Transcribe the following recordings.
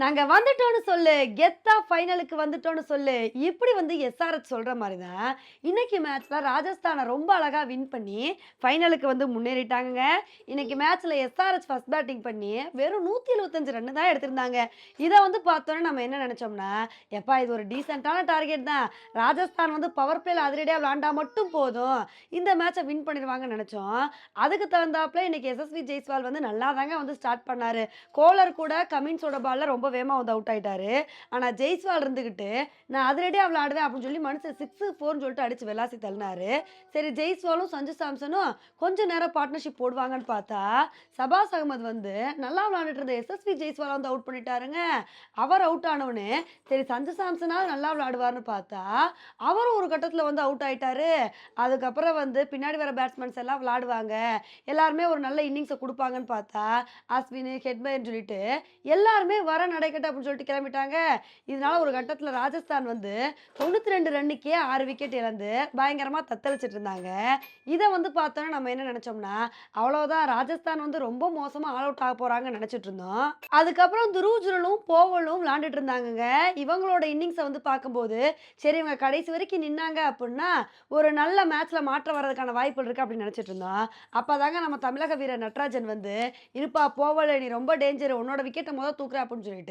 நாங்க வந்துட்டோம்னு சொல்லு கெத்தா ஃபைனலுக்கு வந்துட்டோம்னு சொல்லு இப்படி வந்து எஸ்ஆர்எச் சொல்ற மாதிரி தான் இன்னைக்கு மேட்ச்ல ராஜஸ்தானை ரொம்ப அழகா வின் பண்ணி ஃபைனலுக்கு வந்து முன்னேறிட்டாங்க இன்னைக்கு மேட்ச்ல எஸ்ஆர்எச் ஃபர்ஸ்ட் பேட்டிங் பண்ணி வெறும் நூத்தி எழுபத்தஞ்சு ரன் தான் எடுத்திருந்தாங்க. இதை வந்து பார்த்தோன்னே நம்ம என்ன நினைச்சோம்னா எப்பா இது ஒரு டீசென்டான டார்கெட் தான். ராஜஸ்தான் வந்து பவர் பிளேல அதிரடியாக விளாண்டா மட்டும் போதும். இந்த மேட்சை வின் பண்ணிடுவாங்கன்னு நினைச்சோம். அதுக்கு தகுந்தாப்புல இன்னைக்கு எஸ்எஸ்வி ஜெய்ஸ்வால் வந்து நல்லா தாங்க வந்து ஸ்டார்ட் பண்ணாரு. கோலர் கூட கமின்ஸோட பால்ல ரொம்ப வேகமாக வந்து அவுட் ஆயிட்டாரு. ஆனால் ஜெய்ஸ்வால் இருந்துக்கிட்டு நான் அதிரடியாக விளாடுவேன் அப்படின்னு சொல்லி மனுஷன் சிக்ஸ் ஃபோர்னு சொல்லிட்டு அடிச்சு வெலாசி தள்ளினாரு. சரி ஜெய்ஸ்வாலும் சஞ்சு சாம்சனும் கொஞ்சம் நேரம் பார்ட்னர்ஷிப் போடுவாங்கன்னு பார்த்தா சபாஸ் அகமது வந்து நல்லா விளாண்டுட்டு இருந்த எஸ்எஸ்வி ஜெய்ஸ்வால் வந்து அவுட் பண்ணிட்டாருங்க. அவர் அவுட் ஆனவனே சரி சஞ்சு சாம்சனாவது நல்லா விளாடுவார்னு பார்த்தா அவரும் ஒரு கட்டத்தில் வந்து அவுட் ஆயிட்டாரு. அதுக்கப்புறம் வந்து பின்னாடி வர பேட்ஸ்மேன்ஸ் எல்லாம் விளாடுவாங்க எல்லாருமே ஒரு நல்ல இன்னிங்ஸை கொடுப்பாங்கன்னு பார்த்தா அஸ்வின் ஹெட்மேன் சொல்லிட்டு எல்லாருமே வர நடக்கட்டும் அப்படின்னு சொல்லிட்டு கிளம்பிட்டாங்க. இதனால ஒரு கட்டத்தில் ராஜஸ்தான் வந்து தொண்ணூற்றி ரெண்டு ரன்னுக்கே ஆறு விக்கெட் இழந்து பயங்கரமாக தத்தளிச்சிட்டு இருந்தாங்க. இதை வந்து பார்த்தோன்னா நம்ம என்ன நினச்சோம்னா அவ்வளோதான் ராஜஸ்தான் வந்து ரொம்ப மோசமாக ஆல் அவுட் ஆக போகிறாங்கன்னு நினச்சிட்டு இருந்தோம். அதுக்கப்புறம் துருஜுரலும் போவலும் விளாண்டுட்டு இருந்தாங்கங்க. இவங்களோட இன்னிங்ஸை வந்து பார்க்கும்போது சரி இவங்க கடைசி வரைக்கும் நின்னாங்க அப்படின்னா ஒரு நல்ல மேட்ச்சில் மாற்றம் வர்றதுக்கான வாய்ப்புகள் இருக்குது அப்படின்னு நினச்சிட்டு இருந்தோம். அப்பதாங்க நம்ம தமிழக வீரர் நட்ராஜன் வந்து இருப்பா போவல நீ ரொம்ப டேஞ்சர் உன்னோட விக்கெட்டை மொதல் தூக்குற அப்படின்னு சொல்லிட்டு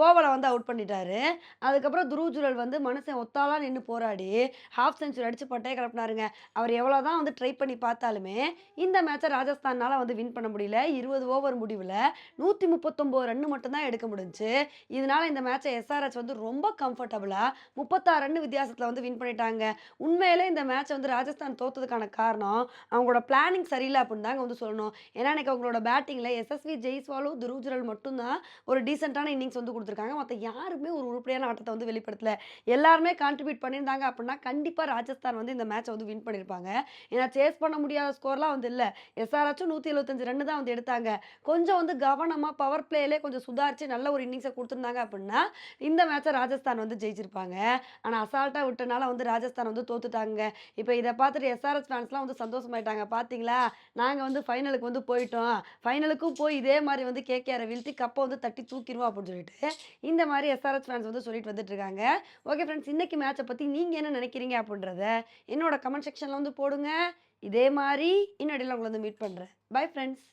போவலை வந்து அவுட் பண்ணிட்டாரு. அதுக்கப்புறம் துருவ் வந்து மனுஷன் ஒத்தாலாம் நின்று போராடி ஹாஃப் செஞ்சுரி அடிச்சு பட்டையை கிளப்பினாருங்க. அவர் எவ்வளோ தான் வந்து ட்ரை பண்ணி பார்த்தாலுமே இந்த மேட்சை ராஜஸ்தானால் வந்து வின் பண்ண முடியல. இருபது ஓவர் முடிவில் நூற்றி முப்பத்தொம்போது ரன் மட்டும்தான் எடுக்க முடிஞ்சு. இதனால் இந்த மேட்சை எஸ்ஆர்எச் வந்து ரொம்ப கம்ஃபர்டபுளாக முப்பத்தாறு ரன்னு வித்தியாசத்தில் வந்து வின் பண்ணிட்டாங்க. உண்மையிலே இந்த மேட்சை வந்து ராஜஸ்தான் தோத்ததுக்கான காரணம் அவங்களோட பிளானிங் சரியில்லை அப்படின்னு தாங்க வந்து சொல்லணும். ஏன்னா எனக்கு அவங்களோட பேட்டிங்கில் எஸ்எஸ்வி ஜெய்ஸ்வாலும் துருஜுரல் மட்டும்தான் ஒரு டீசெண்டான இன்னிங்ஸ் வந்து கொடுத்துருக்காங்க. மற்ற யாருமே ஒரு உருப்படியான ஆட்டத்தை வந்து வெளிப்படுத்தல. எல்லாருமே கான்ட்ரிபியூட் பண்ணியிருந்தாங்க அப்படின்னா கண்டிப்பாக ராஜஸ்தான் வந்து இந்த மேட்சை வந்து வின் பண்ணியிருப்பாங்க. ஏன்னா சேஸ் பண்ண முடியாத ஸ்கோர்லாம் வந்து இல்லை. எஸ்ஆர்ஆச்சும் நூற்றி எழுபத்தஞ்சு ரன் தான் வந்து எடுத்தாங்க. கொஞ்சம் வந்து கவனமாக பவர் பிளேலே கொஞ்சம் சுதாரித்து நல்ல ஒரு இன்னிங்ஸை கொடுத்துருந்தாங்க அப்படின்னா இந்த மேட்சை ராஜஸ்தான் வந்து ஜெயிச்சிருப்பாங்க. ஆனால் அசால்ட்டாக விட்டனால வந்து ராஜஸ்தான் வந்து தோத்துட்டாங்க. இப்போ இதை பார்த்துட்டு எஸ்ஆர்எஸ் ஃபேன்ஸ்லாம் வந்து சந்தோஷமாயிட்டாங்க. பார்த்தீங்களா நாங்கள் வந்து ஃபைனலுக்கு வந்து போயிட்டோம். ஃபைனலுக்கும் போய் இதே மாதிரி வந்து கேகேஆரை வீழ்த்தி கப்பை வந்து தட்டி தூக்கிடுவோம் அப்படின்னு சொல்லிட்டு இந்த மாதிரி எஸ்ஆர்எஸ் ஃபேன்ஸ் வந்து சொல்லிட்டு வந்துட்டு இருக்காங்க ஓகே ஃப்ரெண்ட்ஸ் இன்னைக்கு மேட்சை பற்றி நீங்கள் என்ன நினைக்கிறீங்க அப்படின்றத என்னோட கமெண்ட் செக்ஷனில் வந்து போடுங்க. இதே மாதிரி இன்னடியில் உங்களை வந்து மீட் பண்ணுறேன் பை ஃப்ரெண்ட்ஸ்